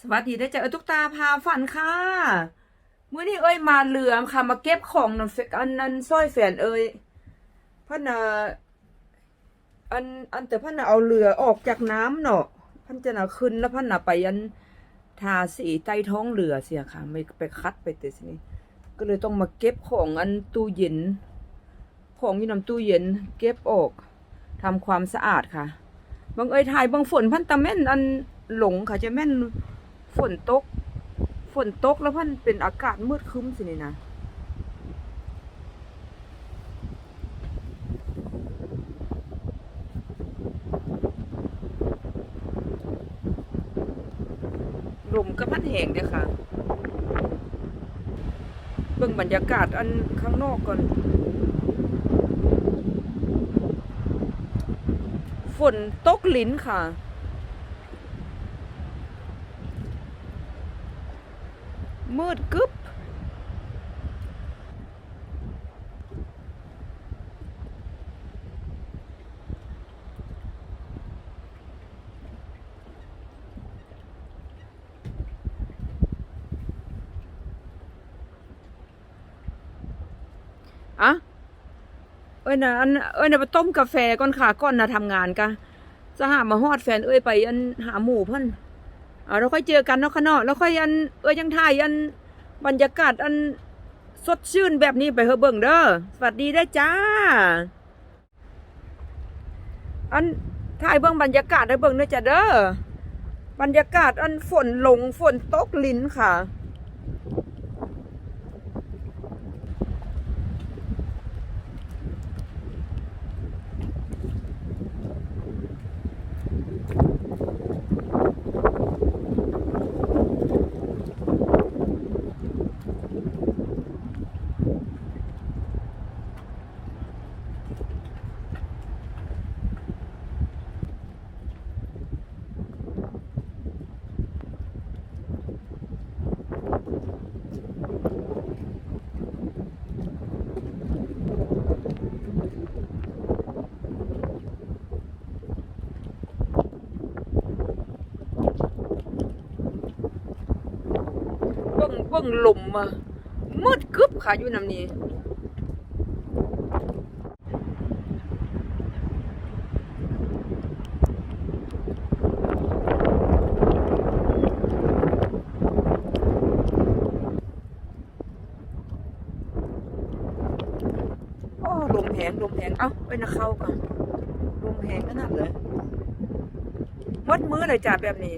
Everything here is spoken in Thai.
สวัสดีได้อจ้ะเออตุ๊กตาพาฝันค่ะมื้อนี้เอ้ยมาเรือค่ะ มาเก็บของนั่นอันนั้นสร้อยแฟนเอ้ยพิ่นน่ะอันอันแต่พิ่นน่ะเอาเรือออกจากน้ำเนาะพิ่นจะน่ะขึ้นแล้วพิ่นน่ะไปอันทาสีใต้ท้องเรือเสียค่ะ ไม่ไปคัดไปแต่สินี่ก็เลยต้องมาเก็บของอันตู้เย็น ของอยู่นํตู้เย็น เก็บออกทำความสะอาดค่ะบางเอ้ยถ่ายบางฝนพันตะแม่นอันหลงค่ะจะแม่น ฝนตก ฝนตกแล้วพันเป็นอากาศมืดครึ้มสินี่นะลมก็พัดแหงเด้อค่ะ เบิ่งบรรยากาศอันข้างนอกก่อน ฝนตกลิ้นค่ะ มืดกึบอะเอ้ยนะอันเอ้ยนะไปต้มกาแฟก่อนค่ะก่อนนะทำงานกะจะหามาฮอดแฟนเอ้ยไปอันหาหมูเพิ่น เอาเราค่อยเจอกันเนาะค่ะเนาะเราค่อยอันเอ้ยยังถ่ายอันบรรยากาศอันสดชื่นแบบนี้ไปเฮอเบิ่งเด้อสวัสดีได้จ้า อันถ่ายเบิ่งบรรยากาศได้เบิ่งเด้อจ้าเด้อบรรยากาศอันฝนลงฝนตกลิ้นค่ะ เบิ่งลมอะมืดกึบค่ะอยู่น้ำนี้โอ้ลมแหงลมแหงเอ้าไปนะเข้ากันลมแหงขนาดเลยวัดมือเลยจ้าแบบนี้